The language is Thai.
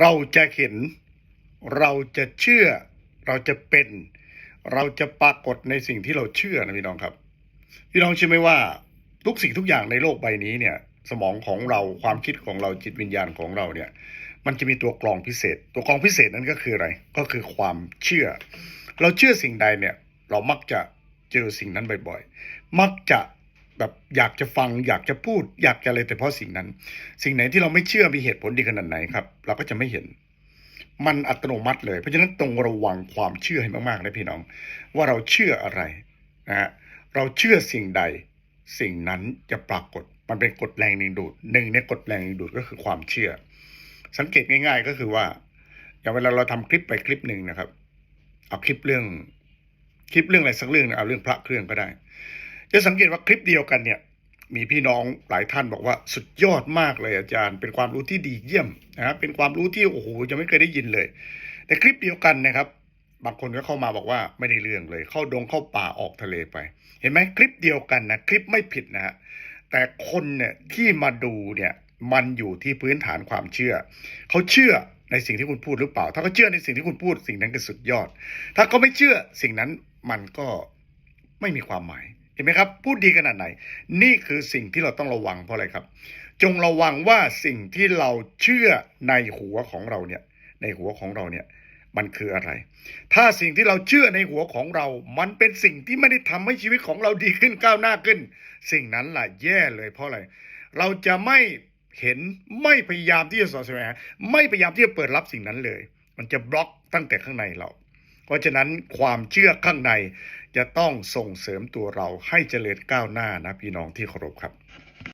เราจะเห็น เราจะเชื่อ เราจะเป็น เราจะปรากฏในสิ่งที่เราเชื่อนะพี่น้องครับ พี่น้องเชื่อไหมว่าทุกสิ่งทุกอย่างในโลกใบนี้เนี่ย สมองของเราความคิดของเราจิตวิญญาณของเราเนี่ย มันจะมีตัวกรองพิเศษ ตัวกรองพิเศษนั้นก็คืออะไร ก็คือความเชื่อ เราเชื่อสิ่งใดเนี่ย เรามักจะเจอสิ่งนั้นบ่อยๆ มักจะ แบบอยากจะฟัง อยากจะพูด อยากจะอะไรแต่เพราะสิ่งนั้น สิ่งไหนที่เราไม่เชื่อมีเหตุผลดีขนาดไหนครับ เราก็จะไม่เห็น มันอัตโนมัติเลยเพราะฉะนั้นตรงระวังความเชื่อให้มากๆนะพี่น้อง ว่าเราเชื่ออะไรนะฮะเราเชื่อสิ่งใด สิ่งนั้นจะปรากฏมันเป็นกฎแรงดึงดูดหนึ่งในกฎแรงดึงดูดก็คือความเชื่อ สังเกตง่าย ๆ ก็คือว่า อย่างเวลาเราทำคลิปไปคลิปหนึ่งนะครับ เอาคลิปเรื่อง คลิปเรื่องอะไรสักเรื่องเอาเรื่องพระเครื่องก็ได้ จะสังเกตว่าคลิปเดียวกันเนี่ย มีพี่น้องหลายท่านบอกว่าสุดยอดมากเลยอาจารย์ เป็นความรู้ที่ดีเยี่ยมนะครับเป็นความรู้ที่โอ้โหยังไม่เคยได้ยินเลย แต่คลิปเดียวกันนะครับ บางคนก็เข้ามาบอกว่าไม่ได้เรื่องเลย เข้าดงเข้าป่าออกทะเลไป เห็นไหมคลิปเดียวกันนะคลิปไม่ผิดนะฮะแต่คนเนี่ยที่มาดูเนี่ยมันอยู่ที่พื้นฐานความเชื่อ เขาเชื่อในสิ่งที่คุณพูดหรือเปล่า ถ้าเขาเชื่อในสิ่งที่คุณพูดสิ่งนั้นก็สุดยอด ถ้าเขาไม่เชื่อสิ่งนั้นมันก็ไม่มีความหมาย ห็นไหมครับพูดดีขนาดไหน นี่คือสิ่งที่เราต้องระวังเพราะอะไรครับ จงระวังว่าสิ่งที่เราเชื่อในหัวของเราเนี่ย ในหัวของเราเนี่ย มันคืออะไร ถ้าสิ่งที่เราเชื่อในหัวของเรา มันเป็นสิ่งที่ไม่ได้ทำให้ชีวิตของเราดีขึ้นก้าวหน้าขึ้น สิ่งนั้นล่ะแย่เลยเพราะอะไร เราจะไม่เห็นไม่พยายามที่จะสอดแสวงไม่พยายามที่จะเปิดรับสิ่งนั้นเลย มันจะบล็อกตั้งแต่ข้างในเรา เพราะฉะนั้นความเชื่อข้างในจะต้องส่งเสริมตัวเราให้เจริญก้าวหน้านะพี่น้องที่เคารพครับ